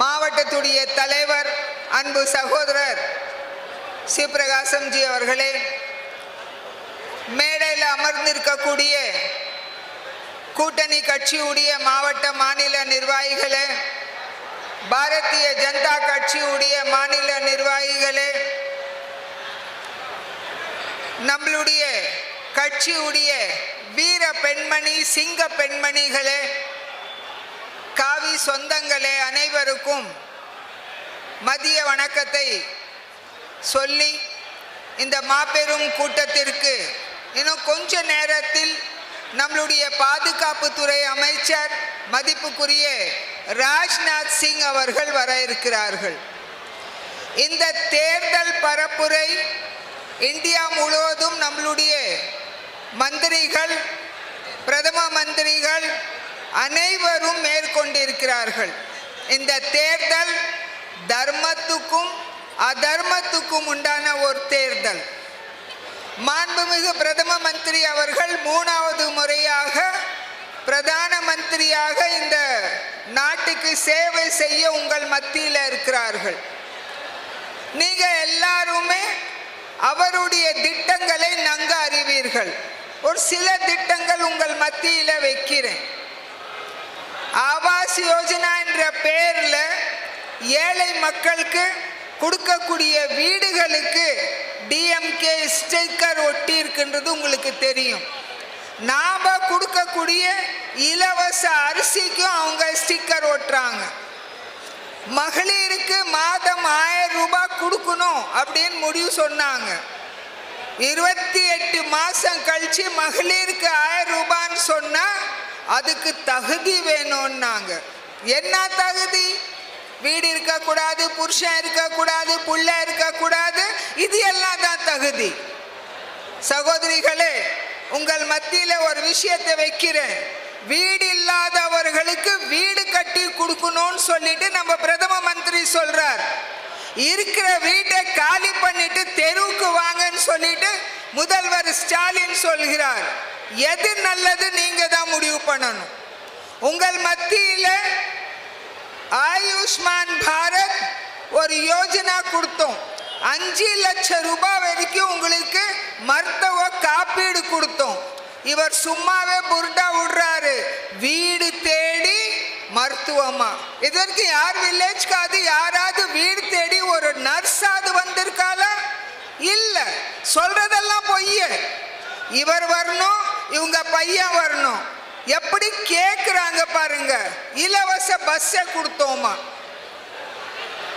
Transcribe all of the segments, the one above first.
மாவட்டத்துடைய தலைவர் அன்பு சகோதரர் சிவபிரகாசம்ஜி அவர்களே மேடையில் அமர்ந்திருக்கக்கூடிய கூட்டணி கட்சியுடைய மாவட்ட மாநில நிர்வாகிகளே பாரதிய ஜனதா கட்சியுடைய மாநில நிர்வாகிகளே நம்மளுடைய கட்சியுடைய வீர பெண்மணி சிங்க பெண்மணிகளே காவி சொந்தங்களே அனைவருக்கும் மதிய வணக்கத்தை சொல்லி இந்த மாபெரும் கூட்டத்திற்கு இன்னும் கொஞ்ச நேரத்தில் நம்மளுடைய பாதுகாப்புத்துறை அமைச்சர் மதிப்புக்குரிய ராஜ்நாத் சிங் அவர்கள் வர இருக்கிறார்கள். இந்த தேர்தல் பரப்புரை இந்தியா முழுவதும் நம்மளுடைய மந்திரிகள் பிரதம மந்திரிகள் அனைவரும் மேற்கொண்டிருக்கிறார்கள். இந்த தேர்தல் தர்மத்துக்கும் அதர்மத்துக்கும் உண்டான ஒரு தேர்தல். மாண்புமிகு பிரதம மந்திரி அவர்கள் மூணாவது முறையாக பிரதான மந்திரியாக இந்த நாட்டுக்கு சேவை செய்ய உங்கள் மத்தியில் இருக்கிறார்கள். நீங்க எல்லாருமே அவருடைய திட்டங்களை நன்கு அறிவீர்கள். ஒரு சில திட்டங்கள் உங்கள் மத்தியில் வைக்கிறேன். ஆவாஸ் யோஜனா என்ற பெயரில் ஏழை மக்களுக்கு கொடுக்கக்கூடிய வீடுகளுக்கு டிஎம்கே ஸ்டிக்கர் ஒட்டி இருக்கின்றது உங்களுக்கு தெரியும். நாம் கொடுக்கக்கூடிய இலவச அரிசிக்கும் அவங்க ஸ்டிக்கர் ஒட்டுறாங்க. மகளிருக்கு மாதம் ஆயிரம் ரூபாய் கொடுக்கணும் அப்படின்னு முடிவு சொன்னாங்க. இருபத்தி எட்டு மாதம் கழித்து மகளிருக்கு ஆயிரம் ரூபான்னு சொன்னால் அதுக்கு தகுதி வேணும்னாங்க. என்ன தகுதி? வீடு இருக்கக்கூடாது புருஷன் இருக்கக்கூடாது புள்ள இருக்கக்கூடாது இது எல்லாம் தான் தகுதி. சகோதரிகளே உங்கள் மத்தியில் ஒரு விஷயத்தை வைக்கிறேன். வீடு இல்லாதவர்களுக்கு வீடு கட்டி கொடுக்கணும்னு சொல்லிட்டு நம்ம பிரதம மந்திரி சொல்றார். இருக்கிற வீட்டை காலி பண்ணிட்டு தெருவுக்கு வாங்கன்னு சொல்லிட்டு முதல்வர் ஸ்டாலின் சொல்கிறார். எது நல்லது நீங்க தான் முடிவு பண்ணணும். உங்கள் மத்தியில ஆயுஷ்மான் பாரத் ஒரு யோஜனா கொடுத்தோம். அஞ்சு லட்சம் ரூபாய் வரைக்கும் உங்களுக்கு மருத்துவ காப்பீடு கொடுத்தோம். இவர் சும்மாவே புருட்டா விடுறாரு. வீடு தே மருத்துவமா? இது வரைக்கும் யார் வில்லேஜ்க்காவது யாராவது வீடு தேடி ஒரு நர்ஸாவது வந்திருக்காளா? இல்ல. சொல்றதெல்லாம் பொய்ய. இவர் வரணும் இவங்க பையன் வரணும். எப்படி கேக்குறாங்க பாருங்க. இலவச பஸ்ஸை கொடுத்தோமா?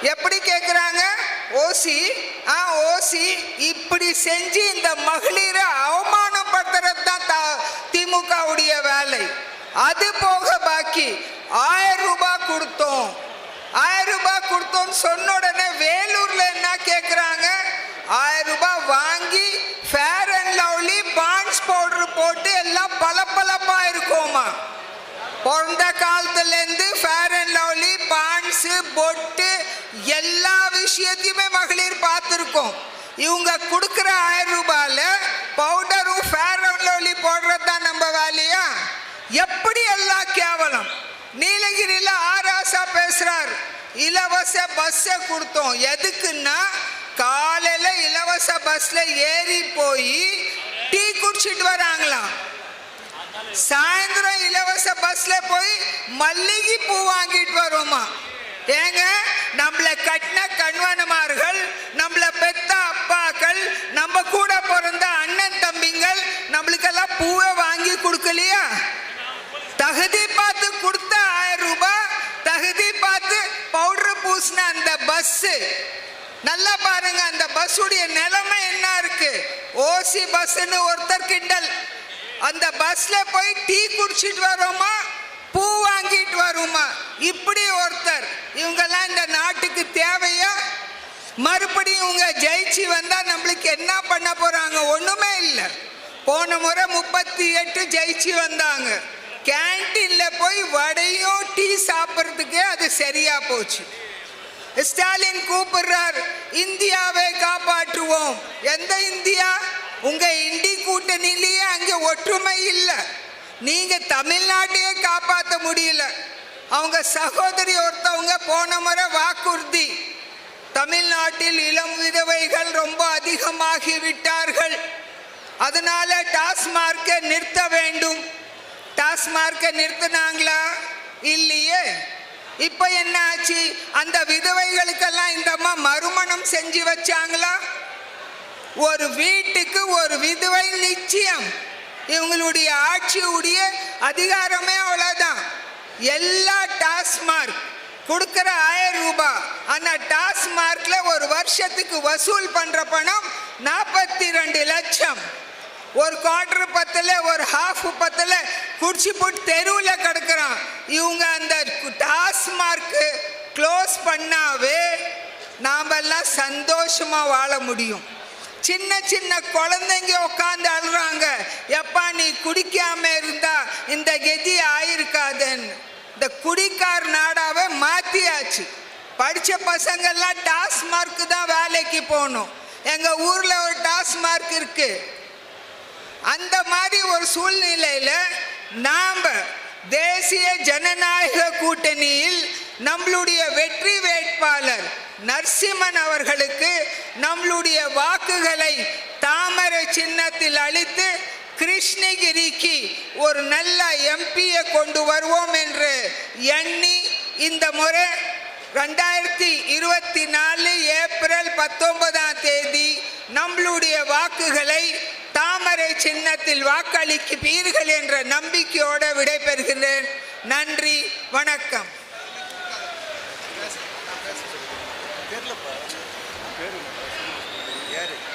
எப்படி கேக்குறாங்க? ஓசி ஆ ஓசி இப்படி செஞ்சு இந்த மகளிரை அவமானப்படுத்துறது தான் திமுகவுடைய வேலை. அது போக பாக்கி ஆயிரம் ரூபாய் கொடுத்தோம். ஆயிரம் ரூபாய் கொடுத்தோம்னு சொன்ன உடனே வேலூர்ல என்ன கேட்குறாங்க ஆயிரம் ரூபாய் வாங்கி fair and lovely Ponds powder போட்டு எல்லாம் பளபளப்பா இருக்கோமா பிறந்த காலத்துலேருந்து ஃபேர் அண்ட் லவ்லி பாண்ட்ஸு பொட்டு எல்லா விஷயத்தையுமே மகளிர் பார்த்துருக்கோம். இவங்க கொடுக்குற ஆயிரம் ரூபாயில் பவுடரும் ஃபேர் அண்ட் லவ்லி போடுறது தான் நம்ம வேலையா? எப்படி நீலகிரியில ஆராசா பேசுறார். இலவச பஸ்ஸை கொடுத்தோம். எதுக்குன்னா காலையில இலவச பஸ்ல ஏறி போய் டீ குடிச்சிட்டு வராங்களாம். சாயந்தரம் இலவச பஸ்ல போய் மல்லிகை பூ வாங்கிட்டு வருவோமா. ஏங்க நம்மள கட்டின கண்வனமார்கள் நம்மள பெத்த அப்பாக்கள் நம்ம கூட பிறந்த அண்ணன் தம்பிங்கள் நம்மளுக்கெல்லாம் பூவை வாங்கி கொடுக்கலையா தகுதி பார்த்து கொடுத்த ஆயிரம் ரூபாய் தகுதி பார்த்து பவுடர் பூசின அந்த பஸ் நல்லா பாருங்க அந்த பஸ்ஸுடைய நிலைமை என்ன இருக்கு? ஓசி பஸ்ன்னு ஒருத்தர் கிண்டல். அந்த பஸ்ல போய் டீ குடிச்சிட்டு வரோமா? பூ வாங்கிட்டு வருமா? இப்படி ஒருத்தர். இவங்கெல்லாம் இந்த நாட்டுக்கு தேவையா? மறுபடியும் இவங்க ஜெயிச்சு வந்தா நம்மளுக்கு என்ன பண்ண போறாங்க? ஒண்ணுமே இல்லை. போன முறை முப்பத்தி எட்டு ஜெயிச்சு வந்தாங்க. கேன்டீன்ல போய் வடையும் டீ சாப்பிட்றதுக்கே அது சரியா போச்சு. ஸ்டாலின் கூப்பிடுறார் இந்தியாவை காப்பாற்றுவோம். எந்த இந்தியா? உங்க இண்டி கூட்டணியிலேயே அங்கே ஒற்றுமை இல்லை. நீங்க தமிழ்நாட்டையே காப்பாற்ற முடியல. அவங்க சகோதரி ஒருத்தவங்க போன முறை வாக்குறுதி. தமிழ்நாட்டில் இளம் விதவைகள் ரொம்ப அதிகமாகி விட்டார்கள். அதனால டாஸ்மார்க்கை நிறுத்த வேண்டும். டாஸ்மார்க்கை நிறுத்தினாங்களா? இல்லையே. இப்போ என்ன ஆச்சு? அந்த விதவைகளுக்கெல்லாம் இந்த அம்மா மறுமணம் செஞ்சு வச்சாங்களா? ஒரு வீட்டுக்கு ஒரு விதவை நிச்சயம். இவங்களுடைய ஆட்சியுடைய அதிகாரமே அவ்வளோதான் எல்லா டாஸ்மார்க் கொடுக்குற ஆயிரம் ரூபாய் ஆனால் டாஸ்மார்க்கில் ஒரு வருஷத்துக்கு வசூல் பண்ணுற பணம் நாற்பத்தி ரெண்டு லட்சம். ஒரு குவார்டர் பத்தில் ஒரு ஹாஃப் பத்தில் குடிச்சு போட்டு தெருவில் கிடக்கிறான். இவங்க அந்த டாஸ்மார்க்கு க்ளோஸ் பண்ணாவே நாமெல்லாம் சந்தோஷமாக வாழ முடியும். சின்ன சின்ன குழந்தைங்க உட்காந்து அழுறாங்க. எப்பா நீ குடிக்காம இருந்தா இந்த கெதி ஆயிருக்காதுன்னு. இந்த குடிக்கார் நாடாவை மாத்தியாச்சு. படித்த பசங்கள்லாம் டாஸ்மார்க் தான் வேலைக்கு போகணும். எங்கள் ஊரில் ஒரு டாஸ்மார்க் இருக்கு. அந்த மாதிரி ஒரு சூழ்நிலையில் நாம் தேசிய ஜனநாயக கூட்டணியில் நம்மளுடைய வெற்றி வேட்பாளர் நரசிம்மன் அவர்களுக்கு நம்மளுடைய வாக்குகளை தாமரை சின்னத்தில் அளித்து கிருஷ்ணகிரிக்கு ஒரு நல்ல எம்பியை கொண்டு வருவோம் என்று எண்ணி இந்த முறை ரெண்டாயிரத்தி இருபத்தி நாலு ஏப்ரல் பத்தொன்பதாம் தேதி நம்மளுடைய வாக்குகளை தாமரை சின்னத்தில் வாக்களிக்கு பீர்கள் என்ற நம்பிக்கையோடு விடைபெறுகிறேன் நன்றி வணக்கம். Yeah.